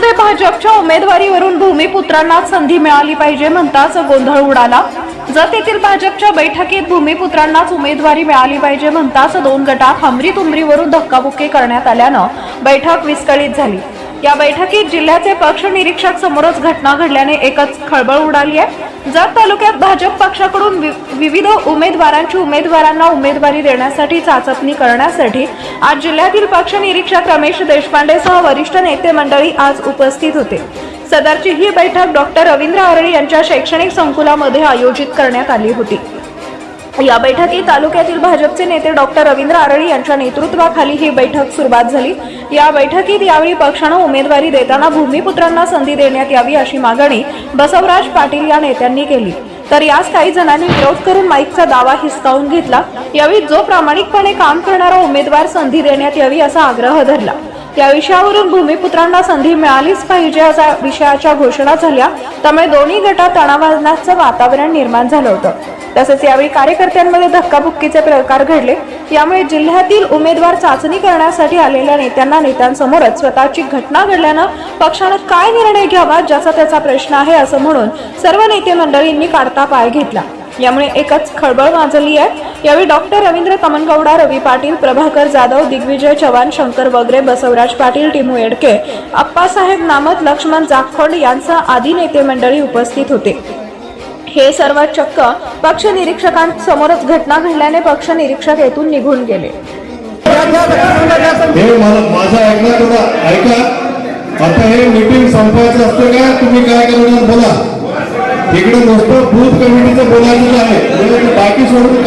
भाजपच्या उमेदवारीवरून भूमिपुत्रांना संधी मिळाली पाहिजे म्हणताच गोंधळ उडाला. जत येथील भाजपच्या बैठकीत भूमिपुत्रांनाच उमेदवारी मिळाली पाहिजे म्हणताच दोन गटात हमरी तुमरीवरून धक्काबुक्की करण्यात आल्यानं बैठक विस्कळीत झाली. या बैठकीत जिल्ह्याचे पक्ष निरीक्षक समोरच घटना घडल्याने एकच खळबळ उडाली आहे. जत तालुक्यात भाजप पक्षाकडून वि- विविध उमेदवारांची उमेदवारांना उमेदवारी देण्यासाठी चाचपणी करण्यासाठी आज जिल्ह्यातील पक्ष निरीक्षक रमेश देशपांडेसह वरिष्ठ नेते मंडळी आज उपस्थित होते. सदरची ही बैठक डॉक्टर रवींद्र आरळी यांच्या शैक्षणिक संकुलामध्ये आयोजित करण्यात आली होती. या बैठकीत तालुक्यातील भाजपचे नेते डॉक्टर रवींद्र आरळी यांच्या नेतृत्वाखाली ही बैठक सुरुवात झाली. या बैठकीत यावेळी पक्षानं उमेदवारी देताना भूमिपुत्रांना संधी देण्यात यावी अशी मागणी बसवराज पाटील या नेत्यांनी केली. तर यास काही जणांनी विरोध करून माईकचा दावा हिसकावून घेतला. यावेळी जो प्रामाणिकपणे काम करणारा उमेदवार संधी देण्यात यावी असा आग्रह धरला. या विषयावरून भूमिपुत्रांना संधी मिळालीच पाहिजे असा विषयाच्या घोषणा झाल्या. त्यामुळे दोन्ही गटात तणावाचं वातावरण निर्माण झालं होतं. तसेच यावेळी कार्यकर्त्यांमध्ये धक्काबुक्कीचे प्रकार घडले. यामुळे जिल्ह्यातील उमेदवार चाचणी करण्यासाठी आलेल्या नेत्यांना नेत्यांसमोरच स्वतःची घटना घडल्यानं पक्षानं काय निर्णय घ्यावा ज्याचा त्याचा प्रश्न आहे असं म्हणून सर्व नेते मंडळींनी काढता पाय घेतला. यामुळे एकच खळबळ माजली आहे. यावेळी डॉक्टर रवींद्र कमनगौडा रवी पाटील प्रभाकर जाधव दिग्विजय चव्हाण शंकर वगरे बसवराज पाटील टिमू येडके अप्पासाहेब नामत लक्ष्मण जाखोंड यांचा आदी नेते मंडळी उपस्थित होते. हे सर्व चक्क पक्ष निरीक्षकांसमोरच घटना घडल्याने पक्ष निरीक्षक येथून निघून गेले. आता हे मीटिंग संपायचं असतं का? तुम्ही काय करणार? बोला. इकडे नुसतं बूथ कमिटीचं बोलायचं आहे. म्हणजे बाकी सोडून